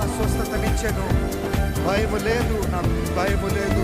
Rapha స్వస్థతనిచ్చెను భయము లేదు నాకు భయము లేదు.